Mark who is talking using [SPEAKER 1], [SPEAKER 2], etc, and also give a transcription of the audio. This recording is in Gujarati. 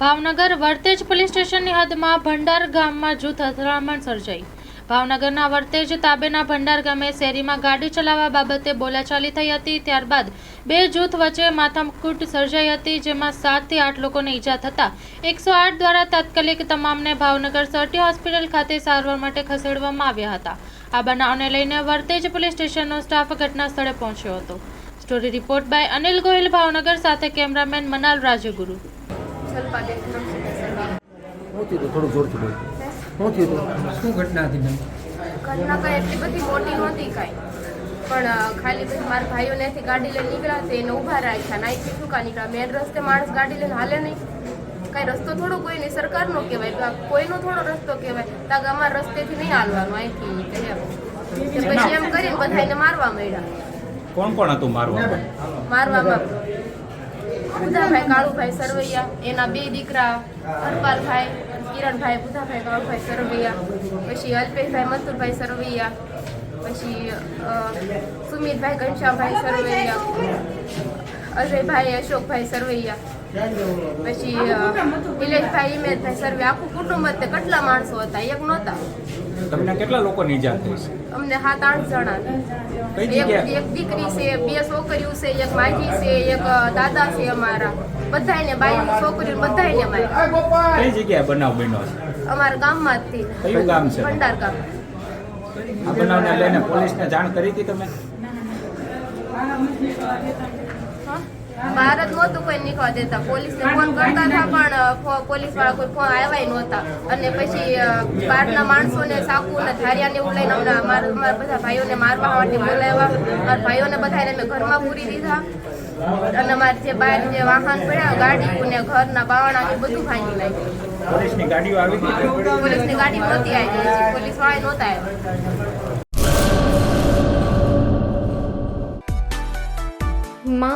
[SPEAKER 1] ભાવનગર વર્તેજ પોલીસ સ્ટેશનની હદમાં ભંડાર ગામમાં જૂથ અથડામણ સર્જાઈ. ભાવનગરના વર્તેજ તાબેના ભંડાર ગામે શેરીમાં ગાડી ચલાવવા બાબતે બોલાચાલી થઈ હતી. ત્યારબાદ બે જૂથ વચ્ચે માથાકૂટ સર્જાઈ હતી, જેમાં સાતથી આઠ લોકોને ઈજા થતા એકસો આઠ દ્વારા તાત્કાલિક તમામને ભાવનગર સર્ટી હોસ્પિટલ ખાતે સારવાર માટે ખસેડવામાં આવ્યા હતા. આ બનાવને લઈને વર્તેજ પોલીસ સ્ટેશનનો સ્ટાફ ઘટના સ્થળે પહોંચ્યો હતો. Story report by Anil Gohil, Bhavnagar, સાથે કેમેરામેન મનાલ રાજુગુરુ
[SPEAKER 2] શું થયું થોડું જોરથી બોલ. શું થયું
[SPEAKER 3] શું ઘટના હતી બેન
[SPEAKER 4] ઘટના કઈ એટલી બધી મોટી નહોતી કાંઈ. પણ ખાલી પછી મારા ભાઈઓને અહીંથી ગાડી લઈને નીકળ્યા તે એને ઊભા રાખ્યા નાઈથી ટૂંકા નીકળ્યા. મેન રસ્તે માણસ ગાડી લઈને હાલે નહીં. કાંઈ રસ્તો થોડો કોઈ નહીં સરકારનો કહેવાય. કોઈનો થોડો રસ્તો કહેવાય. તાગ અમારા રસ્તેથી નહીં હાલવાનું અહીંથી કે પછી એમ કરીને બધાને મારવા માંડ્યા.
[SPEAKER 5] કોણ કોણ હતું મારવા
[SPEAKER 4] મારવામાં. બુધાભાઈ કાળુભાઈ સરવૈયા, એના બે દીકરા, હરપાલભાઈ, કિરણભાઈ બુધાભાઈ કાળુભાઈ સરવૈયા, પછી અલ્પેશભાઈ, મથુરભાઈ સરવૈયા, પછી સુમિતભાઈ ઘનશ્યામભાઈ સરવૈયા. અજયભાઈ અશોકભાઈ સરવૈયા. પછી નિલેશભાઈ હિમેશભાઈ સરવે આખું કુટુંબ જ કેટલા માણસો હતા? એક નહોતા.
[SPEAKER 5] તમને કેટલા લોકોની ઈજા થઈ છે?
[SPEAKER 4] અમને સાત આઠ જણા. એક દીકરી છે બે છોકરીઓ છે એક માજી છે એક દાદા છે અમારા. બધાને બાઈ છોકરીઓ બધાયને મારી
[SPEAKER 5] કઈ જગ્યાએ બનાવ બન્યો છે?
[SPEAKER 4] અમારા ગામમાં જ થી
[SPEAKER 5] કયું ગામ છે?
[SPEAKER 4] ભંડાર ગામ.
[SPEAKER 5] આ બનાવને લઈને પોલીસને જાણ કરી હતી તમે?
[SPEAKER 4] ભારત નહોતું કોઈ નીકળવા દેતા. પોલીસને ફોન કરતા હતા પણ પોલીસવાળા કોઈ ફોન આવ્યા નહોતા. અને પછી બહારના માણસોને સાકુ ને ધારિયા ને એવું લઈને અમને અમારા અમારા બધા ભાઈઓને મારવા માટે બોલાવ્યા. મારા ભાઈઓને બધાને મેં ઘરમાં પૂરી દીધા. અને અમારે જે બહાર જે વાહન પડ્યા ગાડી ને ઘરના બાવણા ને બધું ભાંગી નાખ્યું.
[SPEAKER 5] પોલીસની ગાડીઓ આવી
[SPEAKER 4] પોલીસની ગાડી નહોતી આવી. પોલીસવાળા નહોતા આવ્યા.